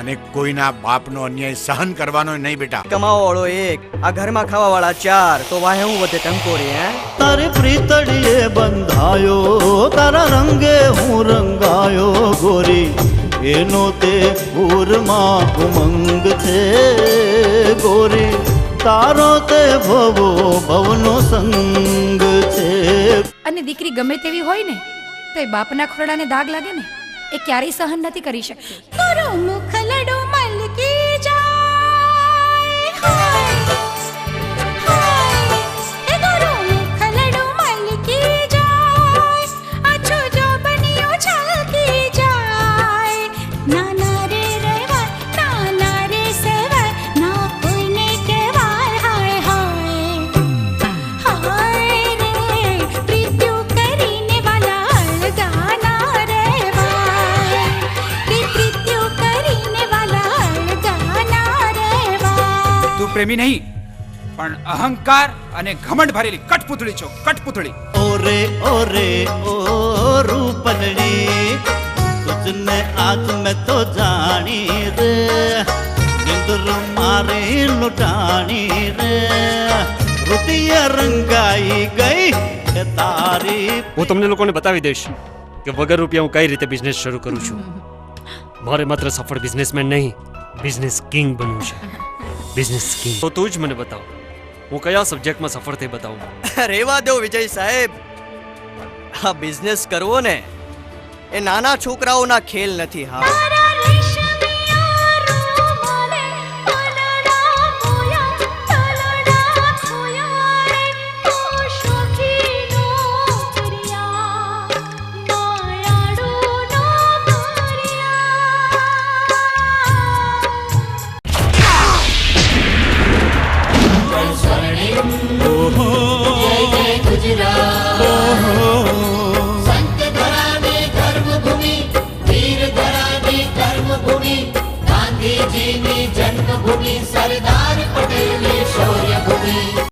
અને કોઈના બાપનો અન્યાય સહન કરવાનો નહીં બેટા. કમાવા વાળો એક આ ઘરમાં ખાવા વાળા ચાર તો વાહે હું વધે ટંકોરી હે? તારે પ્રીતડીએ બંધાયો તારા રંગે હું રંગાયો ગોરી. એનો તે ઉરમાં ઉમંગ છે ગોરી. તારો તે ભવો ભવનો સંગ છે. અને દીકરી ગમે તેવી હોય ને તો એ બાપના ખોરડાને દાગ લાગે ને એ ક્યારેય સહન નથી કરી શકતી. તારો મુખલડો પ્રેમી નહીં પણ અહંકાર અને ઘમંડ ભરેલી કઠપૂતળી છો કઠપૂતળી. ઓરે ઓરે ઓ રૂપલડી તુજને આજ મેં તો જાણી રે નિંદર મારી લૂટાણી રે. રૂપિયા રંગાઈ ગઈ કે તારી હું તમને લોકોને બતાવી દઈશ કે વગર રૂપિયા હું કઈ રીતે બિઝનેસ શરૂ કરું છું. મારે માત્ર સફળ બિઝનેસમેન નહીં બિઝનેસ કિંગ બનવું છે. બિઝનેસ સ્કીમ તો તું જ મને બતાવ. હું કયા સબ્જેક્ટમાં સફળ થઈ બતાવું? રેવા દો વિજય સાહેબ. આ બિઝનેસ કરવો ને એ નાના છોકરાઓના ખેલ નથી હા. ગાંધીજીની જન્મભૂમિ સરદાર પટેલની શૌર્યભૂમિ.